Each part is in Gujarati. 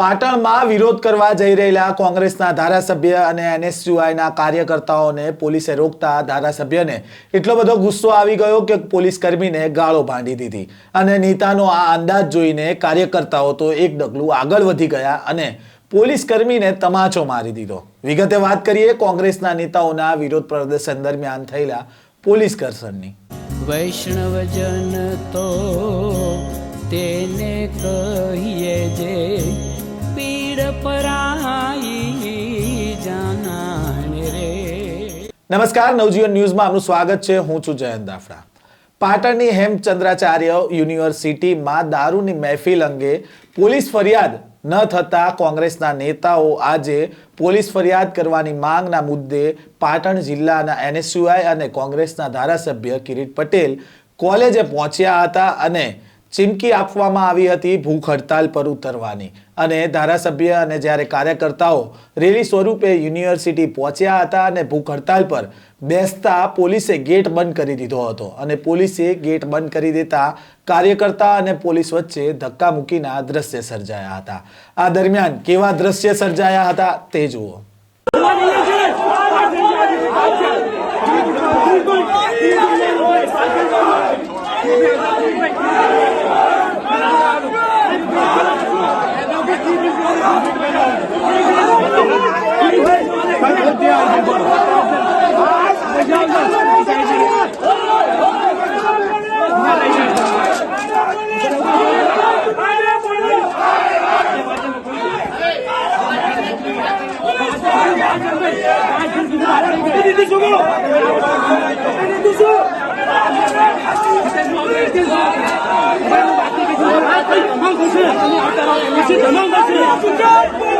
પાટણમાં વિરોધ કરવા જઈ રહેલા કોંગ્રેસના ધારાસભ્ય અને એનએસયુઆઈના કાર્યકર્તાઓને પોલીસે રોકતા ધારાસભ્યને એટલો બધો ગુસ્સો આવી ગયો કે પોલીસ કર્મીને ગાળો ભાંડી દીધી. અને નેતાનો આ અંદાજ જોઈને કાર્યકર્તાઓ તો એક ડગલું આગળ વધી ગયા અને પોલીસ કર્મીને તમાચો મારી દીધો. વિગતે વાત કરીએ, કોંગ્રેસના નેતાઓના વિરોધ પ્રદર્શન દરમિયાન થયેલા પોલીસ કરશનની વૈષ્ણવજન તો તેને કહીએ જે નમસ્કાર નવજીવન ન્યૂઝમાં આપનું સ્વાગત છે. હું છું જયંત દાફડા. પાટણની હેમચંદ્રાચાર્ય યુનિવર્સિટીમાં દારૂની મહેફિલ અંગે પોલીસ ફરિયાદ ન થતા કોંગ્રેસના નેતાઓ આજે પોલીસ ફરિયાદ કરવાની માંગના મુદ્દે પાટણ જિલ્લાના એનએસયુઆઈ અને કોંગ્રેસના ધારાસભ્ય કિરીટ પટેલ કોલેજે પહોંચ્યા હતા અને ચીમકી આપવામાં આવી હતી ભૂખ હડતાલ પર ઉતરવાની. અને ધારાસભ્ય અને જ્યારે કાર્યકર્તાઓ રેલી સ્વરૂપે યુનિવર્સિટી પહોંચ્યા હતા અને ભૂખ હડતાલ પર બેસતા પોલીસે ગેટ બંધ કરી દીધો હતો. અને પોલીસે ગેટ બંધ કરી દેતા કાર્યકર્તા અને પોલીસ વચ્ચે ધક્કા મૂકીના દ્રશ્ય સર્જાયા હતા. આ દરમિયાન કેવા દ્રશ્ય સર્જાયા હતા તે જુઓ. 是，你好，你是怎样的？是。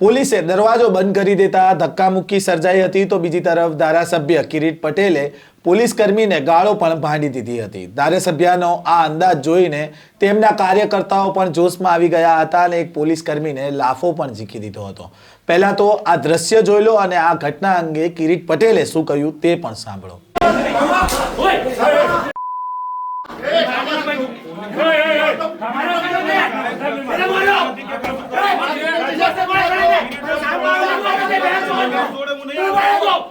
પોલીસે દરવાજો બંધ કરી દેતા ધક્કામુક્કી સર્જાઈ હતી તો બીજી તરફ ધારાસભ્ય કિરીટ પટેલે પોલીસ કર્મીને ગાળો પણ ભાંડી દીધી હતી ધારાસભ્યનો આ અંદાજ જોઈને તેમના કાર્યકર્તાઓ પણ જોશમાં આવી ગયા હતા અને એક પોલીસ કર્મીને લાફો પણ ઝીકી દીધો હતો પહેલા તો આ દ્રશ્ય જોઈ લો અને આ ઘટના અંગે કિરીટ પટેલે શું કહ્યું તે પણ સાંભળો હમણાં ખોટા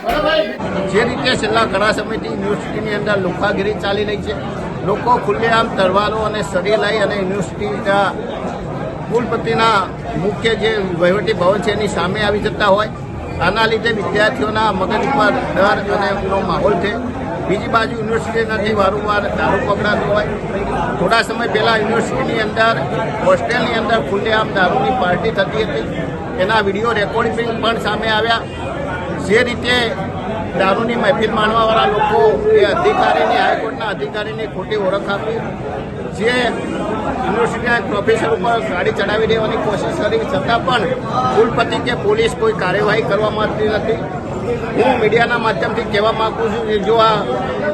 જ રીતે છેલ્લા ઘણા સમયથી યુનિવર્સિટીની અંદર લોકાગીરી ચાલી રહી છે, લોકો ખુલ્લેઆમ તરવારો અને સળી લઈ અને યુનિવર્સિટીના કુલપતિના મુખ્ય જે વહીવટી ભવન છે એની સામે આવી જતા હોય. આના લીધે વિદ્યાર્થીઓના મગજ ઉપર ડર અને એમનો માહોલ છે. બીજી બાજુ યુનિવર્સિટીનાથી વારંવાર દારૂ પકડાતો હોય. થોડા સમય પહેલાં યુનિવર્સિટીની અંદર, હોસ્ટેલની અંદર ખુલ્લેઆમ દારૂની પાર્ટી થતી હતી. એના વીડિયો રેકોર્ડિંગ પણ સામે આવ્યા. જે રીતે દારૂની મહેફિલ માણવાવાળા લોકો એ અધિકારીની હાઈકોર્ટના અધિકારીને ખોટી ઓળખ આપી, જે યુનિવર્સિટીના પ્રોફેસર ઉપર ગાડી ચડાવી દેવાની કોશિશ કરી, છતાં પણ કુલપતિ કે પોલીસ કોઈ કાર્યવાહી કરવા માંગતી નથી. હું મીડિયાના માધ્યમથી કહેવા માગું છું કે જો આ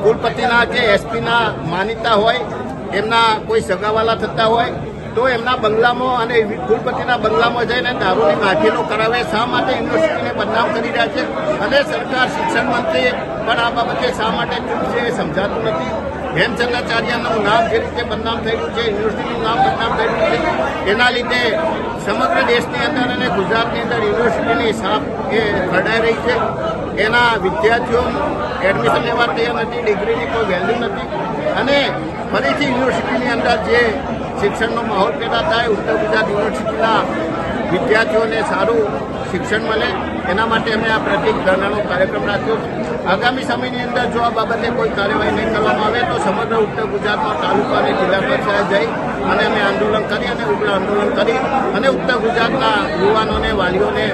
કુલપતિના કે એસપીના માનીતા હોય, એમના કોઈ સગાવાલા થતા હોય તો એમના બંગલામાં અને કુલપતિના બંગલામાં જઈને દારૂની માફીનો કરાવે, શા માટે યુનિવર્સિટીને બદનામ કરી રહ્યા છે? અને સરકાર, શિક્ષણ મંત્રી પણ આ બાબતે શા માટે ચૂપ છે એ સમજાતું નથી. હેમચંદ્રાચાર્યનું નામ જે રીતે બદનામ થયેલું છે, યુનિવર્સિટીનું નામ બદનામ થયેલું છે, એના લીધે સમગ્ર દેશની અંદર અને ગુજરાતની અંદર યુનિવર્સિટીની સાપ એ ખરડાઈ રહી છે. એના વિદ્યાર્થીઓ એડમિશન લેવા તૈયાર નથી, ડિગ્રીની કોઈ વેલ્યુ નથી. અને ફરીથી યુનિવર્સિટીની અંદર જે શિક્ષણનો માહોલ પેદા થાય, ઉત્તર ગુજરાત યુનિવર્સિટીના વિદ્યાર્થીઓને સારું શિક્ષણ મળે, એના માટે અમે આ પ્રતિક ધરણાનો કાર્યક્રમ રાખ્યો આગામી સમયની અંદર જો આ બાબતે કોઈ કાર્યવાહી નહીં કરવામાં આવે, તો સમગ્ર ઉત્તર ગુજરાતમાં તાલુકા અને જિલ્લા કક્ષાએ જઈ અને અમે આંદોલન કરી અને ઉગ્ર આંદોલન કરી અને ઉત્તર ગુજરાતના યુવાનોને, વાલીઓને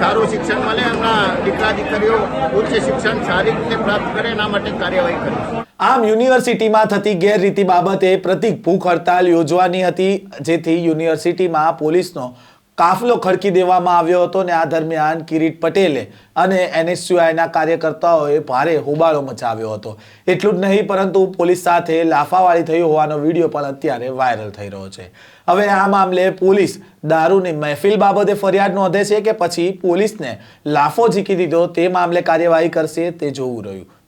સારું શિક્ષણ મળે, એમના દીકરા દીકરીઓ ઉચ્ચ શિક્ષણ સારી રીતે પ્રાપ્ત કરે, એના માટે કાર્યવાહી કરી આમ યુનિવર્સિટીમાં થતી ગેરરીતિ બાબતે પ્રતિક ભૂખ હડતાલ યોજવાની હતી, જેથી યુનિવર્સિટીમાં પોલીસનો કાફલો ખડકી દેવામાં આવ્યો હતો ને આ દરમિયાન કિરીટ પટેલે અને એનએસયુઆઈના કાર્યકર્તાઓએ ભારે હોબાળો મચાવ્યો હતો. એટલું જ નહીં, પરંતુ પોલીસ સાથે લાફાવાળી થઈ હોવાનો વીડિયો પણ અત્યારે વાયરલ થઈ રહ્યો છે. હવે આ મામલે પોલીસ દારૂની મહેફિલ બાબતે ફરિયાદ નોંધે છે કે પછી પોલીસને લાફો ઝીકી દીધો, તે મામલે કાર્યવાહી કરશે તે જોવું રહ્યું.